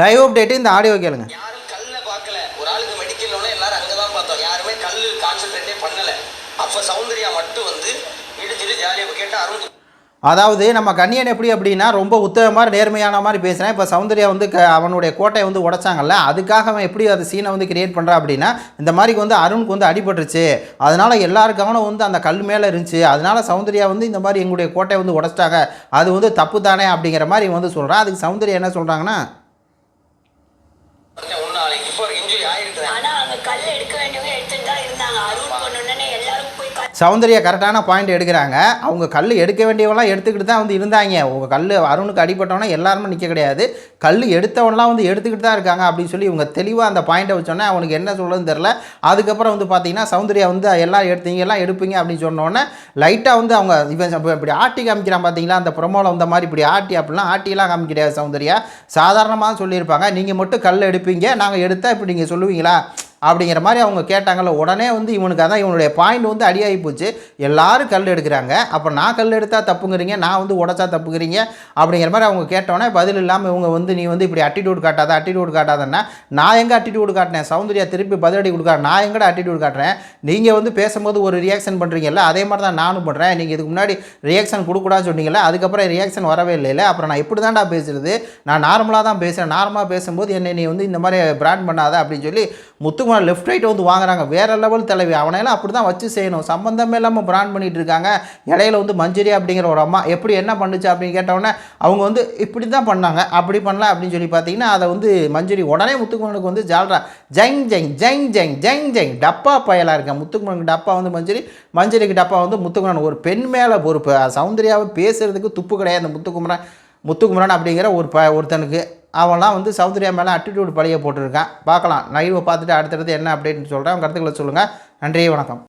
Live update இந்த audio கேளுங்க. யாரும் கல்ல பார்க்கல. ஒரு ஆளுக்கு மெடிக்கல்ல எல்லாரும் அங்கே தான் பார்த்தோம். யாருமே கல் கான்சென்ட்ரேட்டே பண்ணல. அப்போ சௌந்தர்யா மட்டும் வந்து இடிச்சிட்டு ஜாலியாக கேட்டால் அருண் அதாவது நம்ம கண்ணியன் எப்படி அப்படின்னா ரொம்ப உத்தம மாதிரி நேர்மையான மாதிரி பேசுகிறேன் இப்போ சௌந்தர்யா வந்து க அவனுடைய கோட்டையை வந்து உடைச்சாங்கல்ல அதுக்காக அவன் எப்படி அது சீனை வந்து கிரியேட் பண்ணுறான் அப்படின்னா இந்த மாதிரி வந்து அருணுக்கு வந்து அடிபட்டுருச்சு. அதனால எல்லாரும் கவனம் வந்து அந்த கல் மேலே இருந்துச்சு. அதனால சௌந்தர்யா வந்து இந்த மாதிரி எங்களுடைய கோட்டையை வந்து உடைச்சிட்டாங்க. அது வந்து தப்பு தானே அப்படிங்கிற மாதிரி வந்து சொல்கிறான் அதுக்கு சௌந்தர்யா என்ன சொல்கிறாங்கன்னா கல் எடுக்க வேண்டியவங்க எடுத்துட்டு தான் இருந்தாங்க. எல்லாரும் போய் சௌந்தர்யா கரெக்டான பாயிண்ட் எடுக்கிறாங்க. அவங்க கல் எடுக்க வேண்டியவெல்லாம் எடுத்துக்கிட்டு தான் வந்து இருந்தாங்க. உங்கள் கல் அருணுக்கு அடிபட்டவனா எல்லாருமே நிற்க கிடையாது. கல் எடுத்தவனெலாம் வந்து எடுத்துக்கிட்டு தான் இருக்காங்க அப்படின்னு சொல்லி இவங்க தெளிவாக அந்த பாயிண்ட்டை வச்சோன்னே அவனுக்கு என்ன சொல்லுன்னு தெரில அதுக்கப்புறம் வந்து பார்த்தீங்கன்னா சௌந்தர்யா வந்து எல்லாம் எடுத்தீங்க எல்லாம் எடுப்பீங்க அப்படின்னு சொன்னோன்னே லைட்டாக வந்து அவங்க இவன் இப்படி ஆட்டி காமிக்கிறான் பார்த்தீங்களா அந்த ப்ரொமோவில் வந்த மாதிரி இப்படி ஆட்டி அப்படிலாம் ஆட்டிலாம் கிடையாது சௌந்தர்யா. சாதாரணமாக சொல்லியிருப்பாங்க. நீங்கள் மட்டும் கல் எடுப்பீங்க நாங்கள் எடுத்தால் இப்படி நீங்கள் சொல்லுவீங்களா? அப்படிங்கிற மாதிரி அவங்க கேட்டாங்கல்ல உடனே வந்து இவனுக்கு அதான் இவனுடைய பாயிண்ட் வந்து அடியாகி போச்சு. எல்லாரும் கல் எடுக்கிறாங்க. அப்போ நான் கல் எடுத்தால் தப்புங்கிறீங்க நான் வந்து உடச்சா தப்புங்கிறீங்க அப்படிங்கிற மாதிரி அவங்க கேட்டோன்னே பதில் இல்லாமல் இவங்க வந்து நீ வந்து இப்படி அட்டிடியூட் காட்டாத அட்டிடியூட் காட்டாதன்னா நான் எங்கே அட்டிடியூட் காட்டினேன்? சௌந்தர்யா திருப்பி பதிலடி கொடுக்காரு நான் எங்கட அட்டிடியூட் காட்டுறேன்? நீங்கள் வந்து பேசும்போது ஒரு ரியாக்ஷன் பண்ணுறீங்கல்ல அதே மாதிரி தான் நானும் பண்ணுறேன் நீங்கள் இதுக்கு முன்னாடி ரியாக்ஷன் கொடுக்கூடாதுன்னு சொன்னீங்களே அதுக்கப்புறம் ரியாக்ஷன் வரவே இல்லைல்ல அப்புறம் நான் இப்படி தான்டா பேசுறது? நான் நார்மலாக தான் பேசுகிறேன் நார்மலாக பேசும்போது என்னை நீ வந்து இந்த மாதிரி பிராண்ட் பண்ணாத அப்படின்னு சொல்லி முத்து முத்துக்குமார் லெஃப்ட் ரைட் வந்து வாங்குறாங்க. வேற லெவல் தலைவி. அவனையெல்லாம் அப்படி தான் வச்சு செய்யணும். சம்மந்தமே இல்லாமல் பிராண்ட் பண்ணிட்டு இருக்காங்க. இடையில வந்து மஞ்சரி அப்படிங்கிற ஒரு அம்மா எப்படி என்ன பண்ணுச்சு அப்படின்னு கேட்டவுடனே அவங்க வந்து இப்படி தான் பண்ணாங்க. அப்படி பண்ணல அப்படின்னு சொல்லி பார்த்தீங்கன்னா அதை வந்து மஞ்சரி உடனே முத்துக்குமரனுக்கு வந்து ஜால்ரா. ஜெங் ஜெங் ஜெங் ஜெங் ஜெங் ஜெங். டப்பா பயலாக இருக்கேன் முத்துக்குமரனுக்கு டப்பா வந்து மஞ்சரி. மஞ்சரிக்கு டப்பா வந்து முத்துக்குமரன். ஒரு பெண் மேலே பொறுப்பு. சௌந்தர்யாவை பேசுறதுக்கு துப்பு கிடையாது அந்த முத்துக்குமரன். முத்துக்குமரன் அப்படிங்கிற ஒரு ப ஒருத்தனுக்கு. அவன்லாம் வந்து சௌந்தர்யா மேலே அட்டிடியூட் பழைய போட்டிருக்கான். பார்க்கலாம். நகைவை பார்த்துட்டு அடுத்தடுத்து என்ன அப்டேட்னு சொல்கிறேன் கருத்துக்களை சொல்லுங்கள் நன்றி வணக்கம்.